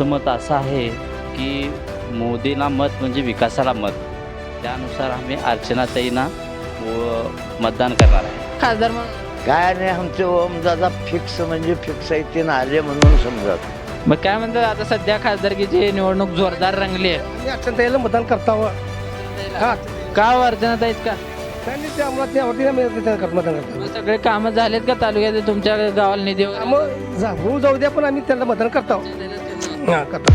आमचं मत असं आहे की मोदीला मत म्हणजे विकासाला मत. त्यानुसार आम्ही अर्चनाताईंना व मतदान करणार आहे. खासदार म्हणून? काय नाही आमचे ओम दादा फिक्स म्हणजे फिक्स आहे ते आले म्हणून समजत. मग काय म्हणतात आता सध्या खासदारकीची निवडणूक जोरदार रंगली आहे. यायला मतदान करतावं. हा. का अर्चनात आहेत का? करतो मग सगळे कामं झालेत का तालुक्यात तुमच्या गावाला निधी? मग जाऊ द्या पण आम्ही त्यांना मतदान करतो हा. करतो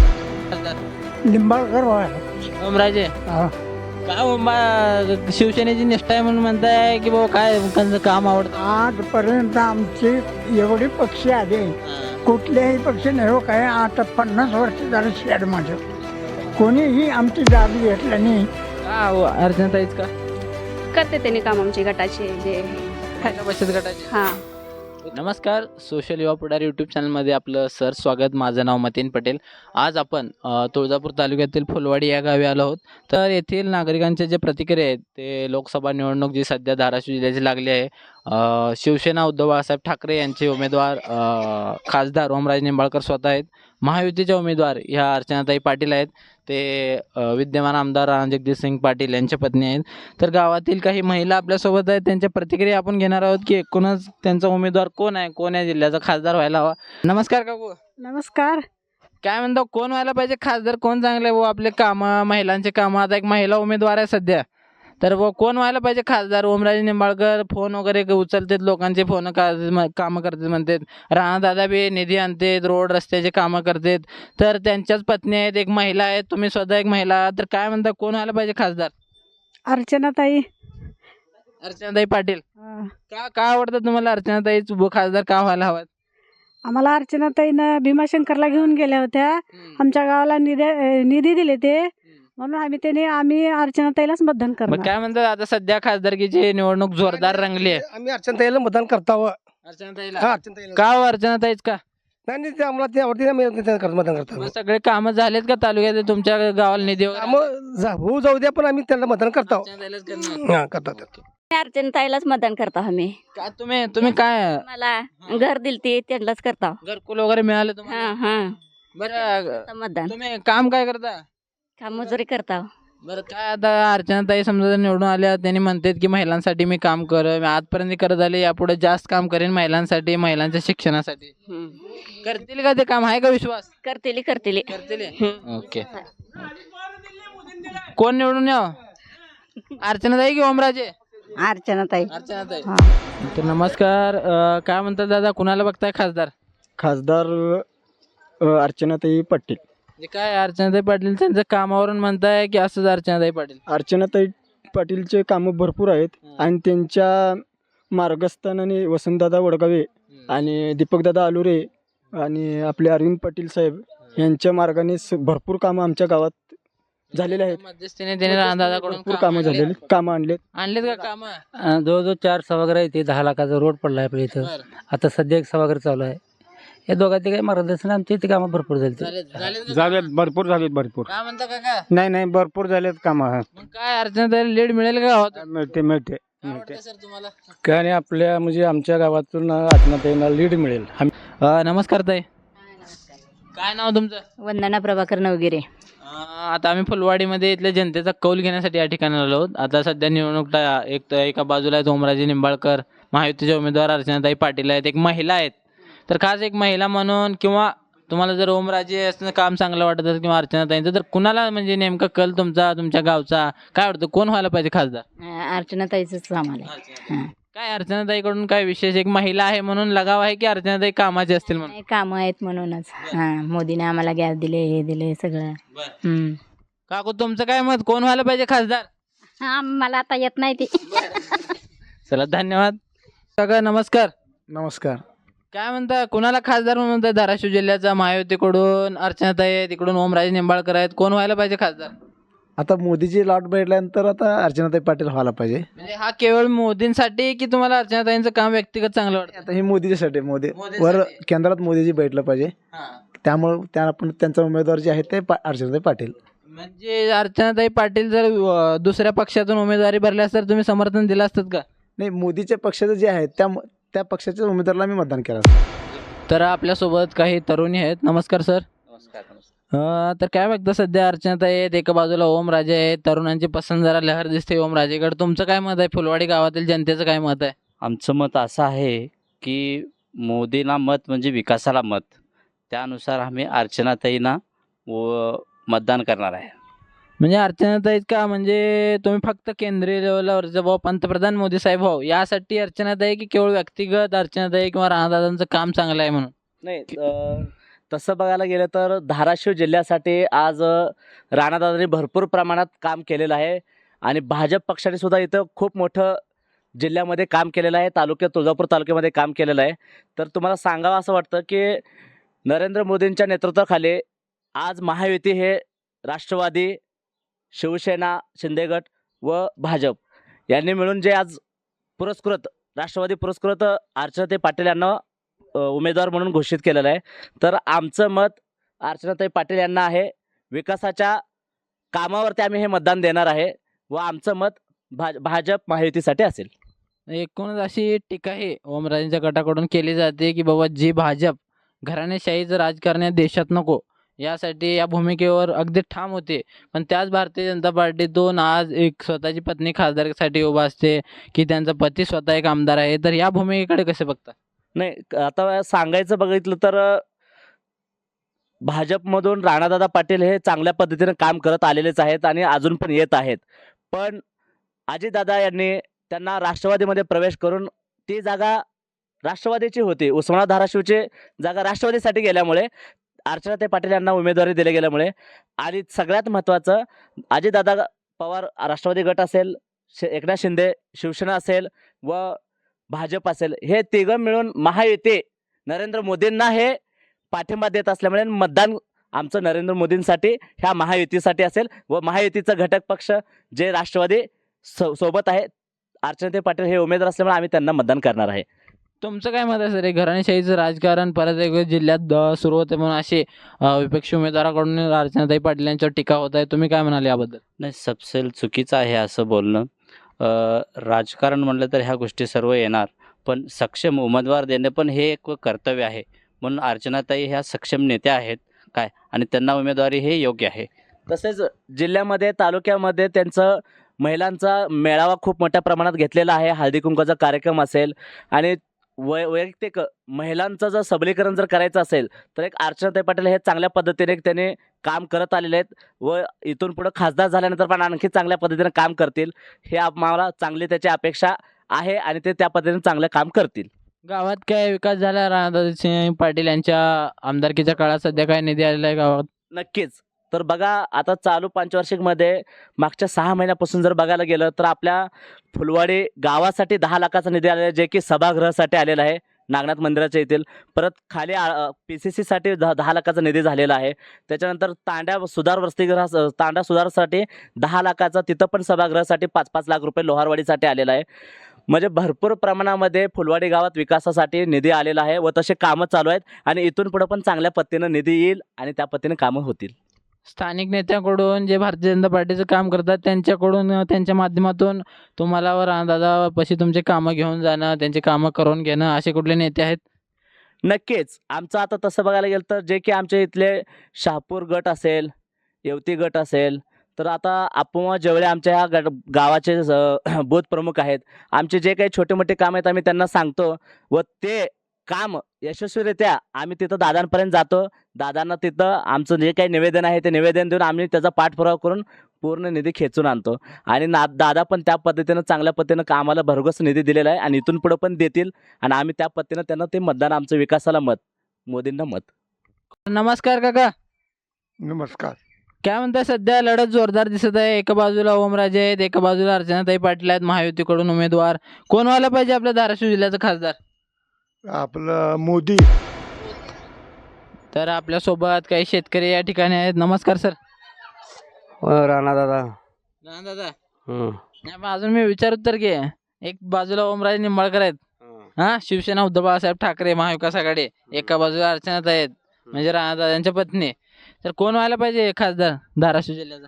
खासदार लिंबाळकर ओमराजे. का ओंबा शिवसेनेची निष्ठा आहे म्हणून म्हणताय की बाबा काय त्यांचं काम आवडतं? आजपर्यंत आमचे एवढे पक्षी आले. कुठल्याही पक्षी नाही हो काय आता पन्नास वर्ष झालं शेड माझं. कोणीही आमची जाग घेतला नाही. का अर्चनाताईच का? करते त्यांनी काम आमची गटाचे जे बचत गटाचे. हा. नमस्कार सोशल युवा पुढार यूट्यूब चॅनलमध्ये आपलं सर स्वागत. माझं नाव मतीन पटेल. आज आपण तुळजापूर तालुक्यातील फुलवाडी या गावी आलो आहोत. तर येथील नागरिकांचे जे प्रतिक्रिया आहेत ते लोकसभा निवडणूक जी सध्या धाराशिव जिल्ह्याची लागली आहे शिवसेना उद्धव बाळासाहेब ठाकरे यांचे उमेदवार खासदार ओमराज निंबाळकर स्वतः आहेत. महायुतीचे उमेदवार ह्या अर्चनाताई पाटील आहेत. ते विद्यमान आमदार रणजित सिंग पाटील यांच्या पत्नी आहेत. तर गावातील काही महिला आपल्यासोबत आहेत. त्यांच्या प्रतिक्रिया आपण घेणार आहोत की एकूणच त्यांचा उमेदवार कोण आहे? कोण या जिल्ह्याचा खासदार व्हायला हवा? नमस्कार काकू. नमस्कार. काय म्हणतो कोण व्हायला पाहिजे? खासदार कोण चांगले वो आपले कामं महिलांचे कामं. आता एक महिला उमेदवार आहे सध्या. तर वो कोण व्हायला पाहिजे? खासदार ओमराजे निंबाळकर. फोन वगैरे उचलतात लोकांचे फोन का कामं करतात म्हणतात. राणादादा बी निधी आणतात रोड रस्त्याचे कामं करतात. तर त्यांच्याच पत्नी आहेत एक महिला आहे तुम्ही स्वतः एक महिला आहात. तर काय म्हणता कोण व्हायला पाहिजे खासदार? अर्चनाताई. अर्चनाताई पाटील. का का आवडतं तुम्हाला अर्चनाताई? खासदार का व्हायला हवात आम्हाला अर्चनाताईनं भीमाशंकरला घेऊन गेल्या होत्या. आमच्या गावाला निधी निधी दिले ते. म्हणून आम्ही त्याने आम्ही अर्चनाताईलाच मतदान मग करणार. काय म्हणतात आता सध्या खासदारकीची निवडणूक जोरदार रंगली आहे. आम्ही यायला मतदान करतावं. अर्चनाताईला हा का हो अर्चनाताईच का? नाही नाही, ते आम्हाला ते आवडते ते कर- मतदान मग करतो सगळे कामं झालेत का तालुक्यात? तुमच्या गावाला निधी वगैरे? मग जा- होऊ जाऊ द्या पण आम्ही त्यांना मतदान करतो. अर्चनाताईलाच करणार. हा करतो अर्चन ताईलाच मतदान करतो आम्ही. का तुम्ही तुम्ही काय? मला घर दिलती त्यांनाच करतो. घरकुल वगैरे मिळाले हा तुम्हाला? हा बरं मतदान. तुम्ही काम काय करता? काम मजुरी करतो? बरं काय आता अर्चनाताई समजा जर निवडून आल्या त्यांनी म्हणतात की महिलांसाठी मी काम कर आजपर्यंत करत आले यापुढे जास्त काम करेन महिलांसाठी महिलांच्या शिक्षणासाठी. करतील का ते काम? आहे का विश्वास? करतेली करतेली. करतील? ओके. कोण निवडून याव? अर्चनाताई की ओमराजे? अर्चनाताई. अर्चनाताई. तर नमस्कार अं, काय म्हणतात दादा कुणाला बघताय खासदार? खासदार अ, अर्चनाताई पाटील. म्हणजे काय अर्चनाताई पाटील त्यांचं कामावरून म्हणताय की असंच अर्चनाताई पाटील. अर्चनाताई पाटीलचे कामं भरपूर आहेत आणि त्यांच्या मार्गस्थानाने वसंतदादा वडगावे आणि दीपकदादा आलुरे आणि आपले अरविंद पाटील साहेब यांच्या मार्गाने स- भरपूर कामं आमच्या गावात झालेले आहेत. मध्यस्थीने त्याने दादाकडून भरपूर कामं झालेली कामं आणलेत आणलेत का काम? जवळजवळ चार सभागृह आहे ते दहा लाखाचा रोड पडला आहे आपल्या इथं. आता सध्या एक सभागृह चालू आहे. या दोघांचे काही मार्गदर्शन आमच्या इथे कामं भरपूर झाली झालेत भरपूर झालेत भरपूर. काय म्हणता काका? नाही नाही भरपूर झालेत कामं. मग काय अर्चनाताई लीड मिळेल का गावात? मिळते मिळते काय वाटतं सर तुम्हाला? काय नाही आपल्या म्हणजे आमच्या गावातून अर्चनाताईंना लीड मिळेल. अं, नमस्कार ताई. काय नाव तुमचं? वंदना प्रभाकर नवगिरे. अं, आता आम्ही फुलवाडीमध्ये इथल्या जनतेचा कौल घेण्यासाठी या ठिकाणी आलो आहोत. आता सध्या निवडणूक टा- एक तर एका बाजूला आहेत ओमराजे निंबाळकर महायुतीचे उमेदवार अर्चनाताई पाटील आहेत एक महिला आहेत. तर खास एक महिला म्हणून किंवा तुम्हाला जर ओमराजे असं काम चांगलं वाटत असेल किंवा अर्चनाताईंचं तर कुणाला म्हणजे नेमका कल तुमचा तुमच्या गावचा? काय वाटतं? कोण व्हायला पाहिजे खासदार? अर्चना ताईच आम्हाला काय अर्चनाताईकडून काय विशेष? एक महिला आहे म्हणून लगाव आहे की अर्चनाताई कामाचे असतील म्हणून? काम आहेत म्हणूनच. हा मोदीने आम्हाला गॅस दिले हे दिले सगळं. काकू तुमचं काय मत? कोण व्हायला पाहिजे खासदार? हा मला आता येत नाही ती. चला धन्यवाद. काका नमस्कार. नमस्कार. काय म्हणता? कुणाला खासदार म्हणून म्हणताय? धाराशिव जिल्ह्याचा महायुतीकडून अर्चनाताई आहे तिकडून ओमराजे निंबाळकर आहेत. कोण व्हायला पाहिजे खासदार? आता मोदीची लाट भेटल्यानंतर आता अर्चनाताई पाटील व्हायला पाहिजे. म्हणजे हा केवळ मोदींसाठी की तुम्हाला अर्चनाताईंचं काम व्यक्तिगत चांगलं वाटतं? आता हे मोदीच्यासाठी मोदी मोदीसाठी. वर केंद्रात मोदीजी भेटलं पाहिजे. हा. त्यामुळे त्या आपण त्यांचा उमेदवार जे आहेत ते पा- अर्चनाताई पाटील. म्हणजे अर्चनाताई पाटील जर अं, दुसऱ्या पक्षातून उमेदवारी भरल्यास तर तुम्ही समर्थन दिलं असतं का? नाही मोदीच्या पक्षाचं जे आहे त्या त्या पक्षाच्या उमेदवाराला मी मतदान केलं. तर आपल्यासोबत काही तरुणी आहेत. नमस्कार सर. अं, तर काय बघता सध्या अर्चनाताई आहेत एका बाजूला ओम राजे आहेत. तरुणांची पसंत जरा लहर दिसते ओम राजेकडे. तुमचं काय मत आहे? फुलवाडी गावातील जनतेचं काय मत आहे? आमचं मत असं आहे की मोदीला मत म्हणजे विकासाला मत. त्यानुसार आम्ही अर्चनाताईंना व मतदान करणार आहे. म्हणजे अर्चनाताईत का म्हणजे तुम्ही फक्त केंद्रीय लेवलवर बाबा पंतप्रधान मोदी साहेब हो यासाठी अर्चनाताई की केवळ व्यक्तिगत अर्चनाताई किंवा राणादादांचं काम चांगलं आहे म्हणून? नाही तसं बघायला गेलं तर धाराशिव जिल्ह्यासाठी आज राणादादांनी भरपूर प्रमाणात काम केलेलं आहे आणि भाजप पक्षाने सुद्धा इथं खूप मोठं जिल्ह्यामध्ये काम केलेलं आहे तालुक्यात तुळजापूर तालुक्यामध्ये काम केलेलं आहे. तर तुम्हाला सांगावं असं वाटतं की नरेंद्र मोदींच्या नेतृत्वाखाली आज महायुती हे राष्ट्रवादी शिवसेना शिंदेगट व भाजप यांनी मिळून जे आज पुरस्कृत राष्ट्रवादी पुरस्कृत अर्चनाताई पाटील यांना उमेदवार म्हणून घोषित केलेलं आहे. तर आमचं मत अर्चनाताई पाटील यांना आहे विकासाच्या कामावरती आम्ही हे मतदान देणार आहे व आमचं मत भाज भाजप महायुतीसाठी असेल. एकूणच अशी टीका ही ओमराजेंच्या गटाकडून केली जाते की बाबा जी भाजप घराणेशाहीचं राजकारण या देशात नको. यासाठी या भूमिकेवर अगदी ठाम होते. पण त्याच भारतीय जनता पार्टीतून आज एक स्वतःची पत्नी खासदारसाठी उभा असते की त्यांचा पती स्वतः एक आमदार आहे. तर या भूमिकेकडे कसे बघता नाही आता सांगायचं बघितलं तर भाजपमधून राणादादा पाटील हे चांगल्या पद्धतीने काम करत आलेलेच आहेत आणि अजून पण येत आहेत. पण अजितदादा यांनी त्यांना राष्ट्रवादीमध्ये प्रवेश करून ती जागा राष्ट्रवादीची होती. उस्मानाबाद धाराशिवचे जागा राष्ट्रवादीसाठी गेल्यामुळे अर्चनाताई पाटील यांना उमेदवारी दिल्या गेल्यामुळे आणि सगळ्यात महत्त्वाचं अजितदादा पवार राष्ट्रवादी गट असेल एकनाथ शिंदे शिवसेना असेल व भाजप असेल हे तिघं मिळून महायुती नरेंद्र मोदींना हे पाठिंबा देत असल्यामुळे मतदान आमचं नरेंद्र मोदींसाठी ह्या महायुतीसाठी असेल व महायुतीचा घटक पक्ष जे राष्ट्रवादी सो सोबत आहे अर्चनाताई पाटील हे उमेदवार असल्यामुळे आम्ही त्यांना मतदान करणार आहे. तुमचं काय मत आहे सर हे घराणेशाहीचं राजकारण परत एक जिल्ह्यात सुरू होते म्हणून असे विपक्षी उमेदवाराकडून अर्चनाताई पाटील यांच्यावर टीका होत आहे. तुम्ही काय म्हणाले याबद्दल? नाही सबसेल चुकीचं आहे असं बोलणं. राजकारण म्हणलं तर ह्या गोष्टी सर्व येणार पण सक्षम उमेदवार देणे पण हे एक कर्तव्य आहे. म्हणून अर्चनाताई ह्या सक्षम नेत्या आहेत. काय? आणि त्यांना उमेदवारी हे योग्य आहे. तसेच जिल्ह्यामध्ये तालुक्यामध्ये त्यांचं महिलांचा मेळावा खूप मोठ्या प्रमाणात घेतलेला आहे. हळदी कुंकाचा कार्यक्रम असेल आणि वै वैयक्तिक महिलांचं जर सबलीकरण जर करायचं असेल तर एक अर्चनाताई पाटील हे चांगल्या पद्धतीने त्यांनी काम करत आलेले आहेत व इथून पुढं खासदार झाल्यानंतर पण आणखी चांगल्या पद्धतीने काम करतील. हे आम्हाला चांगली त्याची अपेक्षा आहे आणि ते त्या पद्धतीने चांगलं काम करतील. गावात काय विकास झाला? राणादासिंह पाटील यांच्या आमदारकीच्या काळात सध्या काय निधी आलेला आहे गावात? नक्कीच. तर बघा आता चालू पंचवार्षिकमध्ये मागच्या सहा महिन्यापासून जर बघायला गेलं तर आपल्या फुलवाडी गावासाठी दहा लाखाचा निधी आलेला आहे जे की सभागृहासाठी आलेला आहे नागनाथ मंदिराच्या येथील. परत खाली पी सी सीसाठी दहा दहा लाखाचा निधी झालेला आहे. त्याच्यानंतर तांड्या सुधार वसतिगृह तांडा सुधारसाठी दहा लाखाचा तिथं पण सभागृहासाठी पाच पाच लाख रुपये लोहारवाडीसाठी आलेला आहे. म्हणजे भरपूर प्रमाणामध्ये फुलवाडी गावात विकासासाठी निधी आलेला आहे व तसे कामं चालू आहेत आणि इथून पुढं पण चांगल्या पद्धतीनं निधी येईल आणि त्या पद्धतीने कामं होतील. स्थानिक नेत्यांकडून जे भारतीय जनता पार्टीचं काम करतात त्यांच्याकडून त्यांच्या माध्यमातून तुम्हाला व रामदादापाशी पशी तुमचे कामं घेऊन जाणं त्यांची कामं करून घेणं असे कुठले नेते आहेत? नक्कीच. आमचं आता तसं बघायला गेलं तर जे की आमच्या इथले शहापूर गट असेल येवती गट असेल तर आता आपण जेवढे आमच्या ह्या गट गावाचे बूथ प्रमुख आहेत आमचे जे काही छोटे मोठे काम आहेत आम्ही त्यांना सांगतो व ते काम यशस्वीरित्या आम्ही तिथं दादांपर्यंत जातो. दादांना तिथं आमचं जे काही निवेदन आहे ते निवेदन देऊन आम्ही त्याचा पाठपुरावा करून पूर्ण निधी खेचून आणतो. आणि ना दादा पण त्या पद्धतीनं चांगल्या पद्धतीनं कामाला भरघोस निधी दिलेला आहे आणि इथून पुढं पण देतील आणि आम्ही त्या पद्धतीनं त्यांना ते मतदान आमचं विकासाला मत मोदींना मत. नमस्कार काका. नमस्कार. काय म्हणताय सध्या? लढत जोरदार दिसत आहे. एका बाजूला ओमराजे आहेत एका बाजूला अर्चनाताई पाटील आहेत महायुतीकडून उमेदवार. कोण व्हायला पाहिजे आपल्या धाराशिव जिल्ह्याचा खासदार? आपलं मोदी. तर आपल्यासोबत काही शेतकरी या ठिकाणी आहेत. नमस्कार सर. राणा दादा. दादा. नाही पण अजून मी विचारत तर घे. एक बाजूला ओमराजे निंबाळकर आहेत. हा. शिवसेना उद्धव बाळासाहेब ठाकरे महाविकास आघाडी. एका बाजूला अर्चनात आहेत. म्हणजे राणादादांच्या पत्नी. तर कोण व्हायला पाहिजे खासदार धाराशिव जिल्ह्याचा?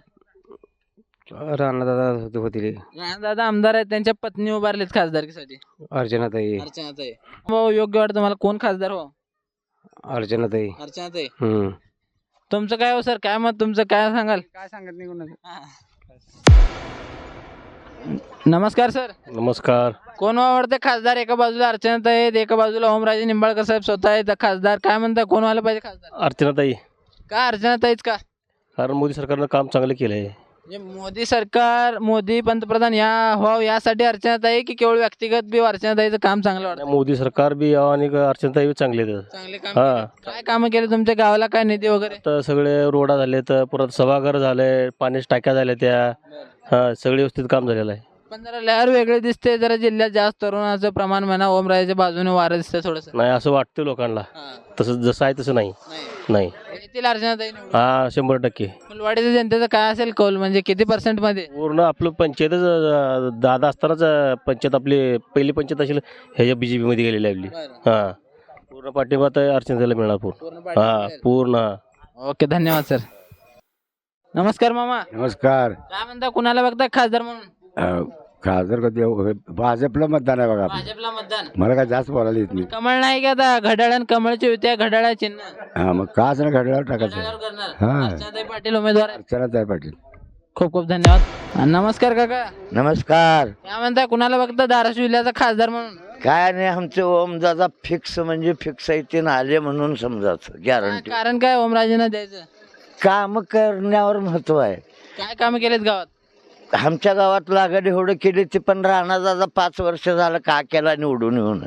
राणा दादा होतील. राणादादा आमदार आहेत त्यांच्या पत्नी उभारलेत खासदारकीसाठी. अर्चनाताई. अर्चनाताई. हो योग्य वाटतं मला. कोण खासदार हो? अर्चनाताई. अर्चनाताई. हम्म. तुमचं काय हो सर? काय मत तुमचं? काय सांगाल? काय सांगत नाही कोणाचं. नमस्कार सर. नमस्कार. कोण आवडते? खासदार एका बाजूला अर्चनात आहेत एका बाजूला ओमराजे निंबाळकर साहेब स्वतः आहेत. खासदार काय म्हणता कोण व्हायला पाहिजे खासदार? अर्चनाताई. का अर्चनात आहेच का? कारण मोदी सरकारनं काम चांगलं केलं आहे म्हणजे मोदी सरकार मोदी पंतप्रधान या व्हाव यासाठी अर्चनात आहे की केवळ व्यक्तिगत बी अर्चनात आहेचं काम चांगलं वाटतं? मोदी सरकार बी यावं आणि अर्चनाताई बी चांगले आहेत. चांगले काम हा. केले. काय कामं केले तुमच्या गावाला? काय निधी वगैरे? तर सगळे रोडा झाले तर परत सभागृह झाले पाण्याच्या टाक्या झाल्या त्या. हा सगळे व्यवस्थित काम झालेलं आहे. पण जरा लहर वेगळी दिसते जरा जिल्ह्यात जास्त तरुणाचं प्रमाण म्हणा ओमराजेच्या बाजूने वारं दिसतं थोडस. नाही असं वाटतं लोकांना. तसं जसं आहे तसं नाही. नाही. येथील अर्चनाताई निवडून. हा शंभर टक्के. फुलवाडीच्या जनतेचं काय असेल कौल? म्हणजे किती पर्सेंटमध्ये? पूर्ण आपलं पंचायतच अं, दादा असतानाच अं, पंचायत आपली पहिली पंचायत असेल ह्याच्या बी जे पीमध्ये गेलेली आपली. हा. पूर्ण पाठिंबा तर अर्चनाताईला मिळणार पूर्ण. हा पूर्ण. ओके धन्यवाद सर. नमस्कार मामा. नमस्कार. काय म्हणता कुणाला बघता? खासदार म्हणून. खासदार कधी भाजपला मतदान आहे बघा भाजपला मतदान. मला काय जास्त बोलायला येत नाही. कमळ नाही का आता? घड्याळ आणि कमळची युती आहे घड्याळ चिन्ह. हा मग का असं घड्याळ टाकायचं? घड्याळावर करणार. हा. अर्चनाताई पाटील उमेदवार आहेत. अर्चनाताई पाटील. खूप खूप धन्यवाद. नमस्कार काका. नमस्कार. काय म्हणता कुणाला बघता धाराशिव जिल्ह्याचा खासदार म्हणून? काय नाही आमचे ओम दादा फिक्स म्हणजे फिक्स आहे ते आले म्हणून समजायचं काय गॅरंटी कारण काय ओमराजेंना द्यायचं? काम करण्यावर महत्त्व आहे. काय कामं केलेत गावात? आमच्या गावात लागड एवढं केली ते पण राणा दादा पाच वर्ष झालं का केला निवडून येऊन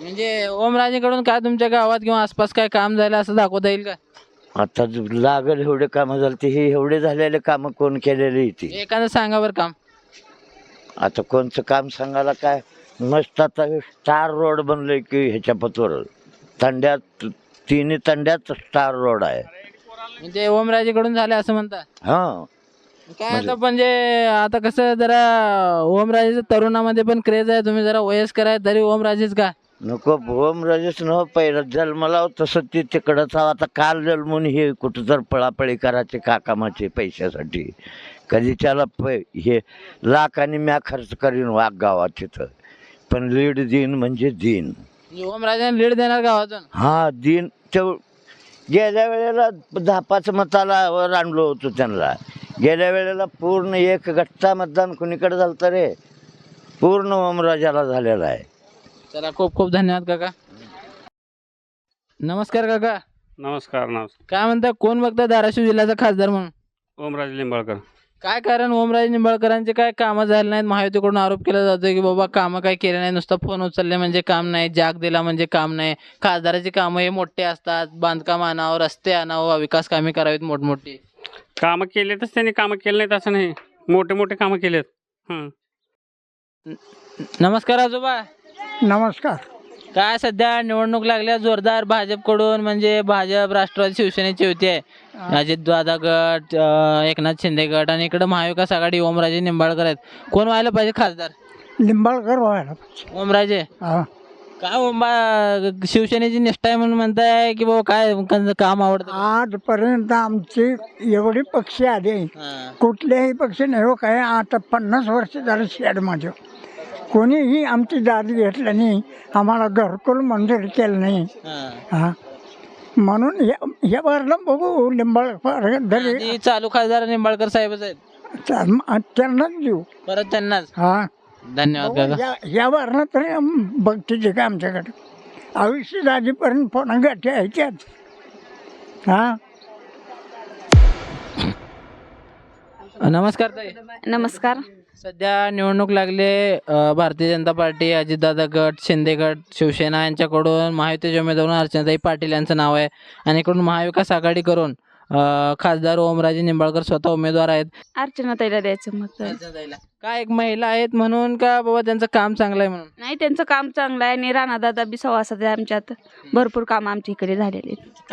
म्हणजे ओमराजेकडून काय तुमच्या गावात किंवा आसपास काय काम झालं असं दाखवता येईल का? आता ज- लागड एवढे कामं झाले ते हे एवढे झालेले कामं कोण केलेली ती? एखादं सांगा बरं काम. आता कोणचं काम सांगायला काय? मस्त आता स्टार रोड बनलंय की ह्याच्या पतवर. तंड्यात तिन्ही तंड्यात स्टार रोड आहे. म्हणजे ओमराजेकडून झाले असं म्हणता? हा. काय आता म्हणजे आता कसं जरा ओमराजेचं तरुणामध्ये पण क्रेज आहे. तुम्ही जरा वयस्कर आहे तरी ओमराजेच का? नको ओम राजेश न पहिला जन्मला तसं ते तिकडंच. आता काल जन्मून हे कुठं तर पळापळी करायचे काकामाचे पैशासाठी. कधी त्याला पै हे लाख आणि म्या खर्च करीन वाघ गावात तिथं पण लीड दिन म्हणजे दिन. म्हणजे ओमराजेने लीड देणार गावातून? हा दिन. ते गेल्या वेळेला दहा पाच मताला वर आणलो होतो त्यांना. गेल्या वेळेला पूर्ण एक गट्टा मतदान कुणीकडे झालं तर रे पूर्ण ओमराजाला झालेला आहे. चला खूप खूप धन्यवाद काका. नमस्कार काका. नमस्कार नमस्कार. काय म्हणता कोण बघता धाराशिव जिल्ह्याचा खासदार म्हणून? ओमराजे लिंबाळकर काय कारण ओमराजे निंबाळकरांचे काय कामं झाले नाहीत? महायुतीकडून आरोप केला जातो की बाबा कामं काय केले नाही नुसतं फोन उचलले म्हणजे काम नाही जाग दिला म्हणजे काम नाही. खासदाराची कामं हे मोठे असतात. बांधकाम आणावं रस्ते आणावं विकास कामे करावीत मोठमोठी. कामं केलेतच त्यांनी कामं केले नाहीत असं नाही. मोठे मोठे कामं केलेत. हं. नमस्कार आजोबा. नमस्कार. काय सध्या निवडणूक लागल्या जोरदार भाजपकडून म्हणजे भाजप राष्ट्रवादी शिवसेनेची युती आहे अजित दादा गट अं, एकनाथ शिंदे गट आणि इकडे महाविकास आघाडी ओमराजे निंबाळकर आहेत. कोण व्हायला पाहिजे खासदार? लिंबाळकर व्हायला पाहिजे. ओमराजे? हा. काय ओंबा शिवसेनेची निष्ठा आहे म्हणून म्हणताय की बाबा काय काम आवडतं? आजपर्यंत आमचे एवढे पक्ष आले हां. कुठल्याही पक्ष नाही हो काय आता पन्नास वर्ष झालं शेड माझं. कोणीही आमची दाद घेतलं नाही. आम्हाला घरकुल मंजूर केलं नाही. हां. हा. म्हणून या- या बारला बघू लिंबाळकर जरी आधी चालू खासदार निंबाळकर साहेबच आहेत. त्यांनाच देऊ. परत त्यांनाच? हा. धन्यवाद काका या या तरी आम- का आमच्याकडे? आयुष्य दाजीपर्यंत फोन गाठी आहे हा? नमस्कार ताई. नमस्कार. सध्या निवडणूक लागले अ, भारतीय जनता पार्टी अजितदादा गट शिंदे गट शिवसेना यांच्याकडून महायुतीचे उमेदवार अर्चनाताई पाटील यांचं नाव आहे. आणि इकडून महाविकास आघाडी करून खासदार ओमराजे निंबाळकर स्वतः उमेदवार आहेत. अर्चनाताईला द्यायचं मत. काय एक महिला आहेत म्हणून का बाबा त्यांचं काम चांगलं आहे म्हणून? नाही त्यांचं काम चांगलं आहे आणि राणादादा बी सवासात आहे आमच्यात. भरपूर काम आमच्या इकडे झालेले आहेत.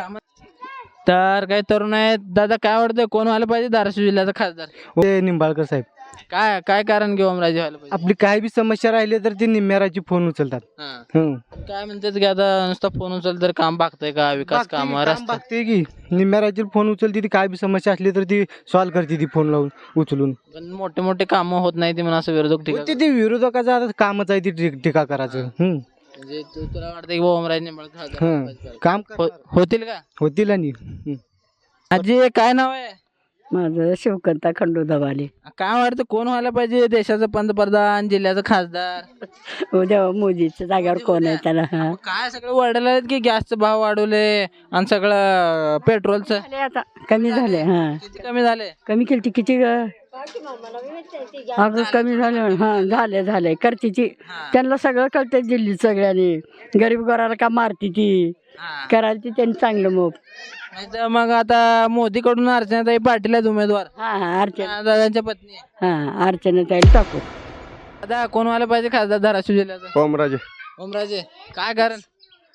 तर काही तरुण आहेत. दादा काय आवडतं कोण व्हायला पाहिजे? धाराशिव जिल्ह्याचा खासदार. ते निंबाळकर साहेब. काय काय कारण व्हायला पाहिजे आपली काय बी समस्या राहिली तर ते निम्म्याराची फोन उचलतात हां. हं. काय म्हणतात की आता नुसतं फोन उचल तर काम बघतंय का विकास काम काम रस्ते बघते की निम्म्याराची फोन उचलते ती काय बी समस्या असली तर ती सॉल्व्ह करते ती फोन लावून उचलून पण मोठे मोठे काम होत नाही ते म्हणून असं विरोधक टीका ते ते विरोधकाचं आता कामच आहे ती टी- टीका करायचं हं. म्हणजे तू- तुला वाटतं की ओमराजे निंबाळकर खासदार हं. व्हायला पाहिजे. काम हो- होतील का होतील आणि हं. आजी काय नाव आहे माझं शिवकंता खंडू दवाले काय वाटतं कोण व्हायला पाहिजे देशाचं पंतप्रधान जिल्ह्याचं खासदार? उद्या मोदीच्या जागेवर कोण आहे त्याला हा? काय सगळं वाढलं आहेत की गॅसचे भाव वाढवले आणि सगळं पेट्रोलचं? झाले आता. कमी झाले. हा. किती कमी झाले? कमी केली किती ग? अगं कमी झाले हा झाले झाले. करतीची. त्यांना सगळं कळतं दिल्ली सगळ्यांनी. गरीब घराला का मारती ती. करायला ती त्यांनी चांगलं मोप नाहीतर मग आता मोदीकडून अर्चनाताई पाटील आहेत उमेदवार. हा हा अर्चना. दादांच्या पत्नी आहे. हा अर्चना त्याला टाकू. आता कोण व्हायला पाहिजे खासदार धाराशिव जिल्ह्याचा? ओमराजे. ओमराजे काय कारण?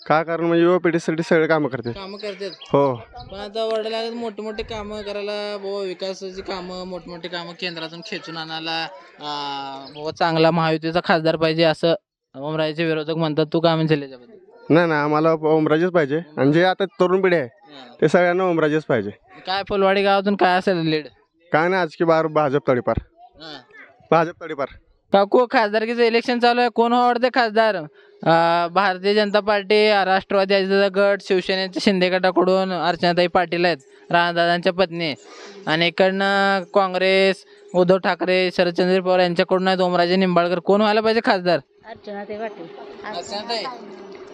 काय कारण म्हणजे युवा पिढीसाठी सगळे कामं करते कामं करतात. हो. पण आता वडिला मोठे मोठे कामं करायला बाबा विकासाची कामं मोठमोठी कामं केंद्रातून खेचून आणायला अं, बाबा चांगला महायुतीचा खासदार पाहिजे असं ओमराजेचे विरोधक म्हणतात. तू काय म्हणशील याच्याबद्दल? नाही ना आम्हाला ओमराजेच पाहिजे. आणि जे आता तरुण पिढी आहे ते सगळ्यांना ओमराजेच पाहिजे. काय फुलवाडी गावातून काय असेल लीड? काय नाही आज की बार भाजप तडीपार. भाजप तडीपार. काकू खासदारकीचं इलेक्शन चालू आहे. कोण आवडते खासदार? अं, भारतीय जनता पार्टी राष्ट्रवादी अजितदादा गट शिवसेनेच्या शिंदे गटाकडून अर्चनाताई पाटील आहेत राणादादांच्या पत्नी. आणि इकडनं काँग्रेस उद्धव ठाकरे शरदचंद्र पवार यांच्याकडून आहेत ओमराजे निंबाळकर. कोण व्हायला पाहिजे खासदार? अर्चना ते वाटेल अर्चनाताई.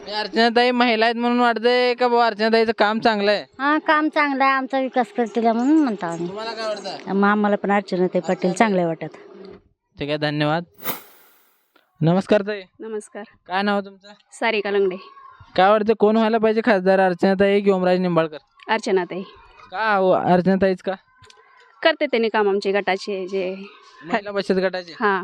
हे अर्चनाताई महिला आहेत म्हणून वाटतंय का बाबा अर्चनाताईचं काम चांगलं आहे हा काम चांगलं आहे. आमचा विकास करतील म्हणून म्हणतो आम्ही. तुम्हाला काय वाटतं? मग आम्हाला पण अर्चना ते पाटील चांगले वाटत. ठीक आहे धन्यवाद. नमस्कार ताई. नमस्कार. काय नाव आहे तुमचं? सारिका लंगडे. काय वाटतं कोण व्हायला पाहिजे खासदार अर्चनाताई की ओमराज निंबाळकर? अर्चनाताई. का हो, अर्चनाताईच का? करते त्यांनी काम आमचे गटाचे जे महिला बचत गटाचे? हा.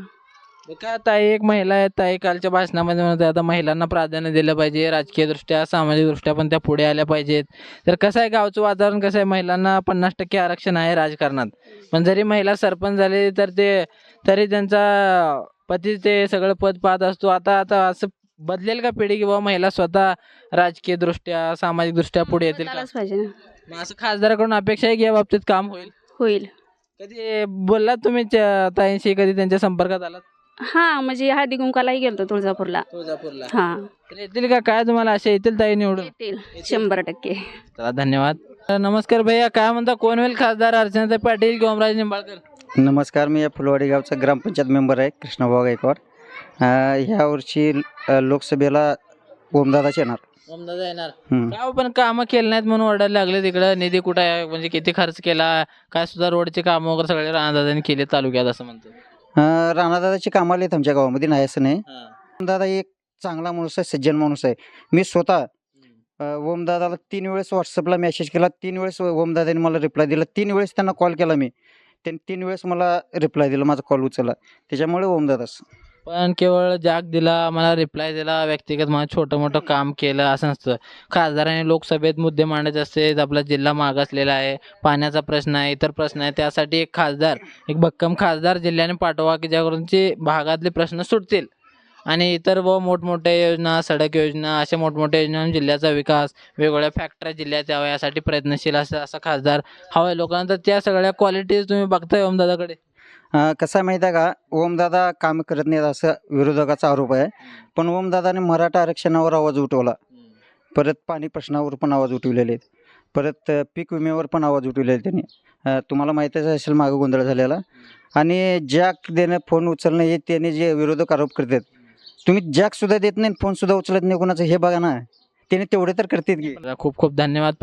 काय ताई एक महिला आहे ताई कालच्या भाषणामध्ये म्हणत आता महिलांना प्राधान्य दिलं पाहिजे राजकीय दृष्ट्या सामाजिक दृष्ट्या पण त्या पुढे आल्या पाहिजेत. तर कसं आहे गावचं वातावरण कसं आहे? महिलांना पन्नास टक्के आरक्षण आहे राजकारणात. पण जरी महिला सरपंच झाले तर ते तरी त्यांचा पती ते सगळं पद पाहत असतो. आता आता असं बदलेल का पिढी किंवा महिला स्वतः राजकीय दृष्ट्या सामाजिक दृष्ट्या पुढे येतील का? बदलायलाच पाहिजे ना. मग असं खासदाराकडून अपेक्षा आहे की या बाबतीत काम होईल? होईल. कधी बोललात तुम्ही त्या ताईंशी कधी त्यांच्या संपर्कात आलात? हा म्हणजे हळदी कुंकालाही गेलतो तुळजापूरला. तुळजापूरला. हा. तर येतील का? काय तुम्हाला असे येतील ताई निवडून? येतील. शंभर टक्के. चला धन्यवाद. तर नमस्कार भैया काय म्हणता? कोण होईल खासदार? अर्चनाताई पाटील की ओमराज निंबाळकर. नमस्कार मी या फुलवाडी गावचा ग्रामपंचायत मेंबर आहे कृष्णाभाऊ गायकवाड. अ, ह्या वर्षी अ, लोकसभेला ओमदादाच येणार. ओमदादा येणार. हम्म. काय हो, पण कामं केली नाहीत म्हणून ओरडायला लागले तिकडं? निधी कुठं आहे? म्हणजे किती खर्च केला? काय सुद्धा रोडचे कामं वगैरे सगळे राणादादांनी केले तालुक्यात असं म्हणतो राणादादाची कामाला आहेत आमच्या गावामध्ये नाही असं नाही. ओमदादा एक चांगला माणूस आहे सज्जन माणूस आहे. मी स्वतः ओमदादाला तीन वेळेस व्हॉट्सअपला मेसेज केला तीन वेळेस ओमदादाने मला रिप्लाय दिला तीन वेळेस त्यांना कॉल केला मी. त्यांनी तीन वेळेस मला रिप्लाय दिला माझा कॉल उचलला. त्याच्यामुळे ओमदादाच. पण केवळ जाग दिला मला रिप्लाय दिला व्यक्तिगत मला छोटं मोठं काम केलं असं नसतं. खासदाराने लोकसभेत मुद्दे मांडायचे असते आपला जिल्हा मागासलेला आहे पाण्याचा प्रश्न आहे इतर प्रश्न आहे त्यासाठी एक खासदार एक भक्कम खासदार जिल्ह्याने पाठवा की ज्याकरूनचे भागातले प्रश्न सुटतील. आणि इतर व मोठमोठ्या योजना सडक योजना अशा मोठमोठ्या योजना जिल्ह्याचा विकास वेगवेगळ्या फॅक्टऱ्या जिल्ह्यात याव्या यासाठी प्रयत्नशील असं असा खासदार हवा आहे लोकांना. तर त्या सगळ्या क्वालिटीज तुम्ही बघताय ओमदादाकडे? दादाकडे कसं आहे माहिती आहे का? ओमदादा काम करत नाहीत असं विरोधकाचा आरोप आहे. पण ओमदादाने मराठा आरक्षणावर आवाज उठवला. परत पाणी प्रश्नावर पण आवाज उठवलेले आहेत. परत पीक विम्यावर पण आवाज उठवलेला त्यांनी. तुम्हाला माहीतच असेल मागं गोंधळ झालेला. आणि जॅक देणं फोन उचलणं हे त्याने जे विरोधक आरोप करतात तुम्ही जॅकसुद्धा देत नाही फोनसुद्धा उचलत नाही कोणाचं हे बघा ना. त्याने तेवढे तर करतात की. खूप खूप धन्यवाद.